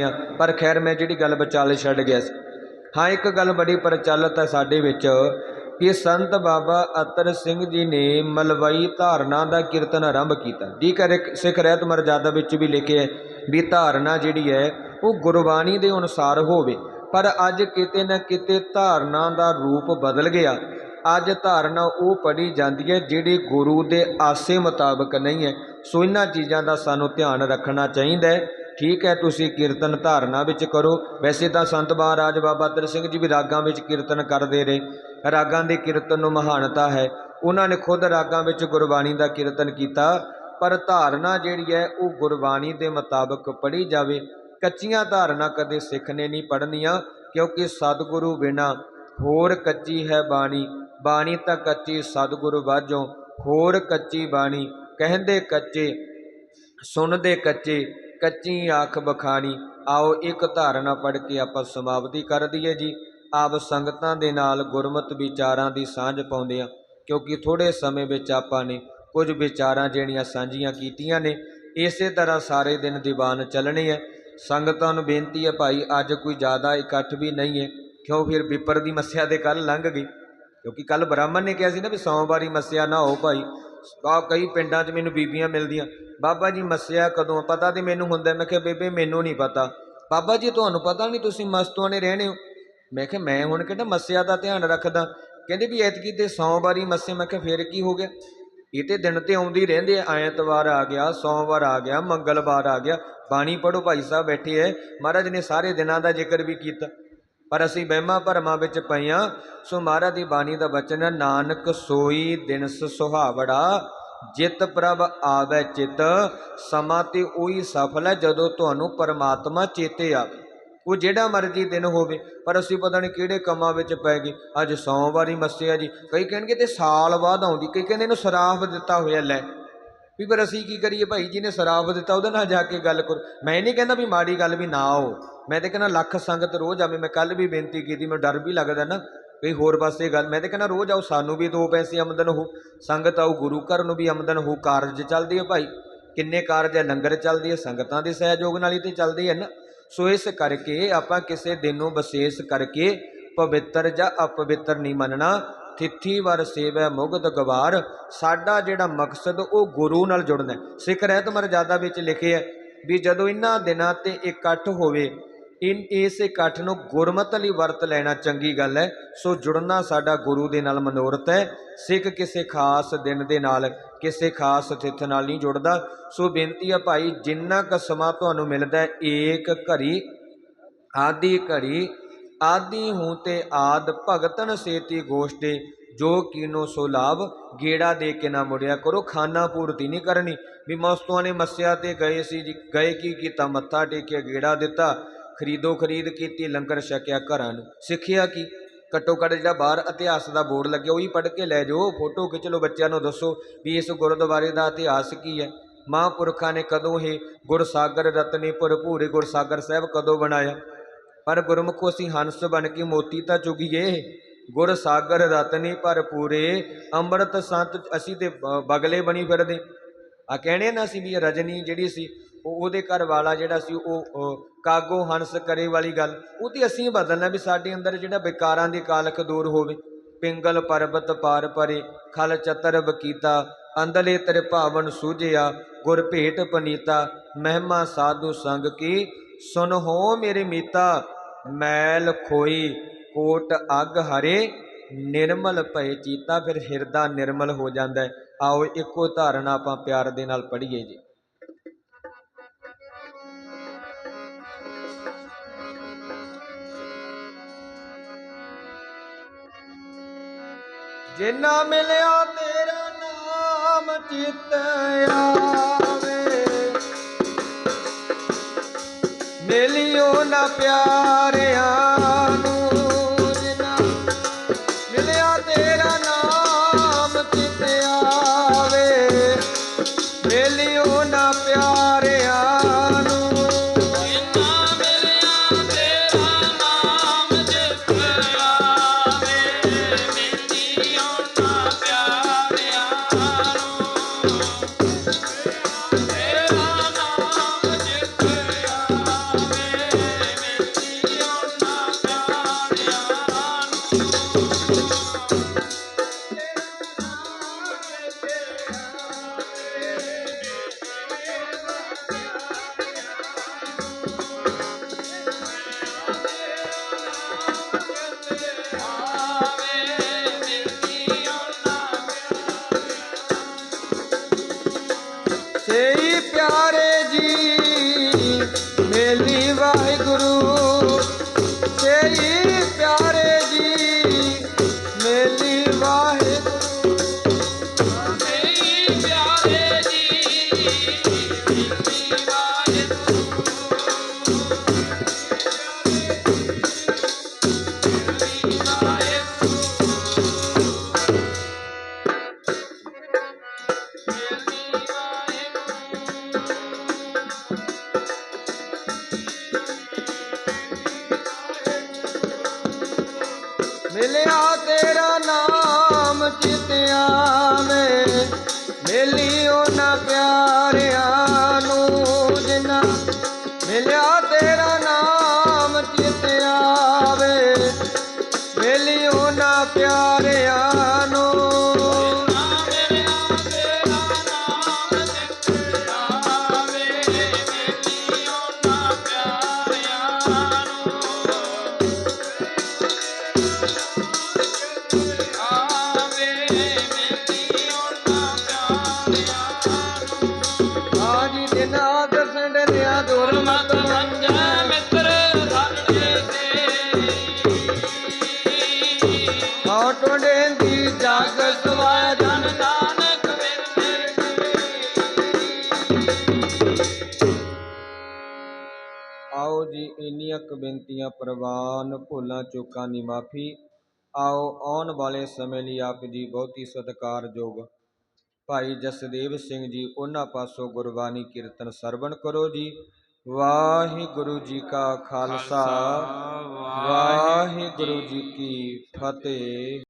ਆ। ਪਰ ਖੈਰ ਮੈਂ ਜਿਹੜੀ ਗੱਲ ਵਿਚਾਲੇ ਛੱਡ ਗਿਆ ਸੀ। ਹਾਂ, ਇੱਕ ਗੱਲ ਬੜੀ ਪ੍ਰਚਲਿਤ ਹੈ ਸਾਡੇ ਵਿੱਚ ਕਿ ਸੰਤ ਬਾਬਾ ਅਤਰ ਸਿੰਘ ਜੀ ਨੇ ਮਲਵਈ ਧਾਰਨਾ ਦਾ ਕੀਰਤਨ ਆਰੰਭ ਕੀਤਾ। ਜੀ ਕਰ ਸਿੱਖ ਰਹਿਤ ਮਰਜ਼ਾਦਾ ਵਿੱਚ ਵੀ ਲਿਖਿਆ ਵੀ ਧਾਰਨਾ ਜਿਹੜੀ ਹੈ, ਉਹ ਗੁਰਬਾਣੀ ਦੇ ਅਨੁਸਾਰ ਹੋਵੇ। ਪਰ ਅੱਜ ਕਿਤੇ ਨਾ ਕਿਤੇ ਧਾਰਨਾ ਦਾ ਰੂਪ ਬਦਲ ਗਿਆ। ਅੱਜ ਧਾਰਨਾ ਉਹ ਪੜੀ ਜਾਂਦੀ ਹੈ ਜਿਹੜੀ ਗੁਰੂ ਦੇ ਆਸੇ ਮੁਤਾਬਕ ਨਹੀਂ ਹੈ। ਸੋ ਇਹਨਾਂ ਚੀਜ਼ਾਂ ਦਾ ਸਾਨੂੰ ਧਿਆਨ ਰੱਖਣਾ ਚਾਹੀਦਾ ਹੈ। ਠੀਕ ਹੈ, ਤੁਸੀਂ ਕੀਰਤਨ ਧਾਰਨਾ ਵਿੱਚ ਕਰੋ। ਵੈਸੇ ਤਾਂ ਸੰਤ ਮਹਾਰਾਜ ਬਾਬਾ ਅਤਰ ਸਿੰਘ ਜੀ ਵੀ ਰਾਗਾਂ ਵਿੱਚ ਕੀਰਤਨ ਕਰਦੇ ਰਹੇ ਰਾਗਾਂ ਦੇ ਕੀਰਤਨ ਨੂੰ ਮਹਾਨਤਾ ਹੈ। ਉਹਨਾਂ ਨੇ ਖੁਦ ਰਾਗਾਂ ਵਿੱਚ ਗੁਰਬਾਣੀ ਦਾ ਕੀਰਤਨ ਕੀਤਾ। ਪਰ ਧਾਰਨਾ ਜਿਹੜੀ ਹੈ, ਉਹ ਗੁਰਬਾਣੀ ਦੇ ਮੁਤਾਬਕ ਪੜ੍ਹੀ ਜਾਵੇ। ਕੱਚੀਆਂ ਧਾਰਨਾ ਕਦੇ ਸਿੱਖ ਨੇ ਨਹੀਂ ਪੜ੍ਹਨੀਆਂ, ਕਿਉਂਕਿ ਸਤਿਗੁਰੂ ਬਿਨਾ ਹੋਰ ਕੱਚੀ ਹੈ ਬਾਣੀ। ਬਾਣੀ ਤਾਂ ਕੱਚੀ ਸਤਿਗੁਰੂ ਬਾਝੋਂ ਹੋਰ ਕੱਚੀ ਬਾਣੀ, ਕਹਿੰਦੇ ਕੱਚੇ, ਸੁਣਦੇ ਕੱਚੇ। ਕੱਚੀ ਆਖ ਬਖਾਣੀ, ਆਓ ਇੱਕ ਧਾਰਨਾ ਪੜ੍ਹ ਕੇ ਆਪਾਂ ਸਮਾਪਤੀ ਕਰ ਦਈਏ ਜੀ। ਆਪ ਸੰਗਤਾਂ ਦੇ ਨਾਲ ਗੁਰਮਤ ਵਿਚਾਰਾਂ ਦੀ ਸਾਂਝ ਪਾਉਂਦੇ ਆ ਕਿਉਂਕਿ ਥੋੜੇ ਸਮੇਂ ਵਿੱਚ ਆਪਾਂ ਨੇ ਕੁਝ ਵਿਚਾਰਾਂ ਜਿਹੜੀਆਂ ਸਾਂਝੀਆਂ ਕੀਤੀਆਂ ਨੇ, ਇਸੇ ਤਰ੍ਹਾਂ ਸਾਰੇ ਦਿਨ ਦੀਵਾਨ ਚੱਲਣੇ ਹੈ। ਸੰਗਤਾਂ ਨੂੰ ਬੇਨਤੀ ਹੈ ਭਾਈ, ਅੱਜ ਕੋਈ ਜ਼ਿਆਦਾ ਇਕੱਠ ਵੀ ਨਹੀਂ ਹੈ, ਕਿਉਂ ਫਿਰ ਵਿਪਰ ਦੀ ਮੱਸਿਆ ਦੇ ਕੱਲ ਲੰਘ ਗਈ ਕਿਉਂਕਿ ਕੱਲ ਬ੍ਰਾਹਮਣ ਨੇ ਕਿਹਾ ਸੀ ਨਾ ਵੀ ਸੋਮਵਾਰੀ ਮੱਸਿਆ ਨਾ ਹੋ ਭਾਈ। ਆ ਕਈ ਪਿੰਡਾਂ 'ਚ ਮੈਨੂੰ ਬੀਬੀਆਂ ਮਿਲਦੀਆਂ। ਬਾਬਾ ਜੀ ਮੱਸਿਆ ਕਦੋਂ ਪਤਾ ਤੇ ਮੈਨੂੰ ਹੁੰਦਾ। ਮੈਂ ਕਿਹਾ, ਬੇਬੇ, ਮੈਨੂੰ ਨਹੀਂ ਪਤਾ। ਬਾਬਾ ਜੀ, ਤੁਹਾਨੂੰ ਪਤਾ ਨਹੀਂ ਤੁਸੀਂ ਮਸਤੋਂ ਨੇ ਰਹਿਣੇ ਹੋ? ਮੈਂ ਕਿਹਾ, ਮੈਂ ਹੁਣ ਕਿਹੜਾ ਮੱਸਿਆ ਦਾ ਧਿਆਨ ਰੱਖਦਾ? ਕਹਿੰਦੇ ਵੀ ਐਤਕੀ ਤੇ ਸੋਮਵਾਰੀ ਮੱਸੇ। ਮੈਂ ਕਿਹਾ, ਫੇਰ ਕੀ ਹੋ ਗਿਆ? ਇਹ ਤੇ ਦਿਨ ਤੇ ਆਉਂਦੇ ਹੀ ਰਹਿੰਦੇ ਆ। ਐਤਵਾਰ ਆ ਗਿਆ, ਸੋਮਵਾਰ ਆ ਗਿਆ, ਮੰਗਲਵਾਰ ਆ ਗਿਆ। ਬਾਣੀ ਪੜੋ ਭਾਈ ਸਾਹਿਬ ਬੈਠੇ ਐ। ਮਹਾਰਾਜ ਨੇ ਸਾਰੇ ਦਿਨਾਂ ਦਾ ਜ਼ਿਕਰ ਵੀ ਕੀਤਾ। ਪਰ ਅਸੀਂ ਵਹਿਮਾਂ ਭਰਮਾਂ ਵਿੱਚ ਪਈਆਂ ਸੋ ਮਹਾਰਾਜ ਦੀ ਬਾਣੀ ਦਾ ਬਚਨ ਹੈ, ਨਾਨਕ ਸੋਈ ਦਿਨਸ ਸੁਹਾਵੜਾ, ਜਿਤ ਪ੍ਰਭ ਆਵੇ ਚਿਤ, ਸਮਾਂ ਤੇ ਉਹੀ ਸਫਲ ਹੈ ਜਦੋਂ ਤੁਹਾਨੂੰ ਪਰਮਾਤਮਾ ਚੇਤੇ ਆਵੇ। ਉਹ ਜਿਹੜਾ ਮਰਜ਼ੀ ਦਿਨ ਹੋਵੇ, ਪਰ ਅਸੀਂ ਪਤਾ ਨਹੀਂ ਕਿਹੜੇ ਕੰਮਾਂ ਵਿੱਚ ਪੈ ਗਏ। ਅੱਜ ਸੋਮਵਾਰੀ ਮੱਸਿਆ ਜੀ। ਕਈ ਕਹਿਣਗੇ ਤੇ ਸਾਲ ਬਾਅਦ ਆਉਂਦੀ, ਕਈ ਕਹਿੰਦੇ ਇਹਨੂੰ ਸਰਾਫ ਦਿੱਤਾ ਹੋਇਆ ਲੈ। ਵੀ ਪਰ ਅਸੀਂ ਕੀ ਕਰੀਏ ਭਾਈ ਜੀ ਨੇ ਸਰਾਫ ਦਿੱਤਾ, ਉਹਦੇ ਨਾਲ ਜਾ ਕੇ ਗੱਲ ਕਰੋ। ਮੈਂ ਨਹੀਂ ਕਹਿੰਦਾ ਵੀ ਮਾੜੀ ਗੱਲ ਵੀ ਨਾ ਆਓ। ਮੈਂ ਤੇ ਕਹਿੰਦਾ ਲੱਖ ਸੰਗਤ ਰੋਜ਼ ਆਵੇ, ਮੈਂ ਕੱਲ ਵੀ ਬੇਨਤੀ ਕੀਤੀ, ਮੈਨੂੰ ਡਰ ਵੀ ਲੱਗਦਾ ਨਾ ਕਈ ਹੋਰ ਪਾਸੇ ਗੱਲ। ਮੈਂ ਤੇ ਕਹਿੰਦਾ ਰੋਜ਼ ਆਓ, ਸਾਨੂੰ ਵੀ ਦੋ ਪੈਸੇ ਆਮਦਨ ਹੋ ਸੰਗਤ ਆਓ ਗੁਰੂ ਘਰ ਨੂੰ ਵੀ ਆਮਦਨ ਹੋ ਕਾਰਜ ਚੱਲਦੀ ਹੈ ਭਾਈ। ਕਿੰਨੇ ਕਾਰਜ ਹੈ ਲੰਗਰ ਚੱਲਦੀ ਹੈ ਸੰਗਤਾਂ ਦੇ ਸਹਿਯੋਗ ਨਾਲ ਹੀ ਤੇ ਚੱਲਦੀ ਹੈ ਨਾ। ਸੋ ਇਸ ਕਰਕੇ ਆਪਾਂ ਕਿਸੇ ਦਿਨ ਨੂੰ ਵਿਸ਼ੇਸ਼ ਕਰਕੇ ਪਵਿੱਤਰ ਜਾਂ ਅਪਵਿੱਤਰ ਨਹੀਂ ਮੰਨਣਾ। ਤਿੱਥੀ ਵਰ ਸੇਵੈ ਮੁਗਧ ਗਵਾਰ। ਸਾਡਾ ਜਿਹੜਾ ਮਕਸਦ, ਉਹ ਗੁਰੂ ਨਾਲ ਜੁੜਨਾ ਸਿੱਖ ਰਹਿਤ ਮਰਜ਼ਾਦਾ ਵਿੱਚ ਲਿਖਿਆ ਹੈ ਵੀ ਜਦੋਂ ਇਹਨਾਂ ਦਿਨਾਂ ਤੇ ਇਕੱਠ ਹੋਵੇ, ਇਨ ਇਸ ਇਕੱਠ ਨੂੰ ਗੁਰਮਤ ਲਈ ਵਰਤ ਲੈਣਾ ਚੰਗੀ ਗੱਲ ਹੈ। ਸੋ ਜੁੜਨਾ ਸਾਡਾ ਗੁਰੂ ਦੇ ਨਾਲ ਮਨੋਰਥ ਹੈ। ਸਿੱਖ ਕਿਸੇ ਖਾਸ ਦਿਨ ਦੇ ਨਾਲ, ਕਿਸੇ ਖਾਸ ਤਿਥ ਨਾਲ ਨਹੀਂ ਜੁੜਦਾ। ਸੋ ਬੇਨਤੀ ਹੈ ਭਾਈ, ਜਿੰਨਾ ਕੁ ਸਮਾਂ ਤੁਹਾਨੂੰ ਮਿਲਦਾ ਏਕ ਘੜੀ ਆਦੀ ਘੜੀ ਆਦੀ ਹੂੰ ਤੇ ਆਦ ਭਗਤਨ ਸੇਤੀ ਗੋਸ਼ਟੇ, ਜੋ ਕੀਨੋ ਸੋ ਲਾਭ ਗੇੜਾ ਦੇ ਕੇ ਨਾ ਮੁੜਿਆ ਕਰੋ, ਖਾਨਾ ਪੂਰਤੀ ਨਹੀਂ ਕਰਨੀ। ਵੀ ਮਸਤੂਆਂ ਨੇ ਮੱਸਿਆ ਤੇ ਗਏ ਸੀ ਜੀ, ਗਏ ਕੀ ਕੀਤਾ? ਮੱਥਾ ਟੇਕਿਆ, ਗੇੜਾ ਦਿੱਤਾ। ਖਰੀਦੋ ਖਰੀਦ ਕੀਤੀ, ਲੰਗਰ ਛਕਿਆ ਘਰਾਂ ਨੂੰ। ਸਿੱਖਿਆ ਕੀ? ਘੱਟੋ ਘੱਟ ਜਿਹੜਾ ਬਾਹਰ ਇਤਿਹਾਸ ਦਾ ਬੋਰਡ ਲੱਗਿਆ, ਉਹੀ ਪੜ੍ਹ ਕੇ ਲੈ ਜਾਓ। ਫੋਟੋ ਖਿੱਚ ਲਓ ਬੱਚਿਆਂ ਨੂੰ, ਦੱਸੋ ਵੀ ਇਸ ਗੁਰਦੁਆਰੇ ਦਾ ਇਤਿਹਾਸ ਕੀ ਹੈ? ਮਹਾਂਪੁਰਖਾਂ ਨੇ ਕਦੋਂ ਇਹ ਗੁਰਸਾਗਰ ਰਤਨੀ ਭਰਪੂਰੇ ਗੁਰਸਾਗਰ ਸਾਹਿਬ ਕਦੋਂ ਬਣਾਇਆ? ਪਰ ਗੁਰਮੁਖੋ ਅਸੀਂ ਹੰਸ ਬਣ ਕੇ ਮੋਤੀ ਤਾਂ ਚੁਗੀਏ। ਗੁਰ ਸਾਗਰ ਰਤਨੀ ਭਰਪੂਰੇ ਅੰਮ੍ਰਿਤ ਸੰਤ ਅਸੀਂ ਤੇ ਬਗਲੇ ਬਣੀ ਫਿਰਦੇ। ਆ ਕਹਿਣੇ ਨਾ ਸੀ ਵੀ ਰਜਨੀ ਜਿਹੜੀ ਸੀ, ਉਹ ਉਹਦੇ ਘਰ ਵਾਲਾ ਜਿਹੜਾ ਸੀ, ਉਹ ਉਹ ਕਾਗੋ ਹੰਸ ਕਰੇ ਵਾਲੀ ਗੱਲ, ਉਹ ਤੇ ਅਸੀਂ ਬਦਲਣਾ ਵੀ ਸਾਡੇ ਅੰਦਰ ਜਿਹੜਾ ਵਿਕਾਰਾਂ ਦੀ ਕਾਲਖ ਦੂਰ ਹੋਵੇ। ਪਿੰਗਲ ਪਰਬਤ ਪਾਰ ਪਰੇ, ਖਲ ਚਤਰ ਬਕੀਤਾ ਅੰਦਲੇ ਤੇਰੇ ਭਾਵਨ ਸੂਝਿਆ, ਗੁਰ ਭੇਟ ਪਨੀਤਾ, ਮਹਿਮਾ ਸਾਧੂ ਸੰਗ ਕੀ ਸੁਨ ਹੋ ਮੇਰੇ ਮੀਤਾ, ਮੈਲ ਖੋਈ ਕੋਟ ਅਗ ਹਰੇ, ਨਿਰਮਲ ਭਏ ਚੀਤਾ, ਫਿਰ ਹਿਰਦਾ ਨਿਰਮਲ ਹੋ ਜਾਂਦਾ ਹੈ। ਆਓ ਇੱਕੋ ਧਾਰਨਾ ਆਪਾਂ ਪਿਆਰ ਦੇ ਨਾਲ ਪੜ੍ਹੀਏ ਜੀ। ਜਿੰਨਾ ਮਿਲਿਆ ਤੇਰਾ ਨਾਮ ਚਿਤ ਆਵੇ ਮਿਲਿਓ ਨਾ ਪਿਆਰਿਆਂ ਨੂੰ ਜਿਨਾ ਮਿਲਿਆ ਤੇਰਾ Guru. ਮਿਲਿਆ ਤੇਰਾ ਆਜੀ ਦਿਨਾਂ ਦਰਸ਼ਨ ਡਰਿਆ ਦੁਰਮਤ ਮਤ ਮੰਜੈ ਮਿੱਤਰ ਸਾਡੇ ਤੇ ਆ ਟੋਡੇ ਜਾਗ ਸਵਾਇ ਜਨ ਨਾਨਕ ਆਓ ਜੀ ਇੰਨੀਆਂ ਕੁ ਬੇਨਤੀਆਂ ਪ੍ਰਵਾਨ ਭੁੱਲਾਂ ਚੁੱਕਾਂ ਦੀ ਮਾਫੀ। ਆਓ ਆਉਣ ਵਾਲੇ ਸਮੇਂ ਲਈ ਆਪ ਜੀ ਬਹੁਤ ਹੀ ਸਤਿਕਾਰਯੋਗ ਭਾਈ ਜਸਦੇਵ ਸਿੰਘ ਜੀ ਉਹਨਾਂ ਪਾਸੋਂ ਗੁਰਬਾਣੀ ਕੀਰਤਨ ਸਰਵਣ ਕਰੋ ਜੀ। ਵਾਹਿਗੁਰੂ ਜੀ ਕਾ ਖਾਲਸਾ ਵਾਹਿਗੁਰੂ ਜੀ ਕੀ ਫਤਿਹ।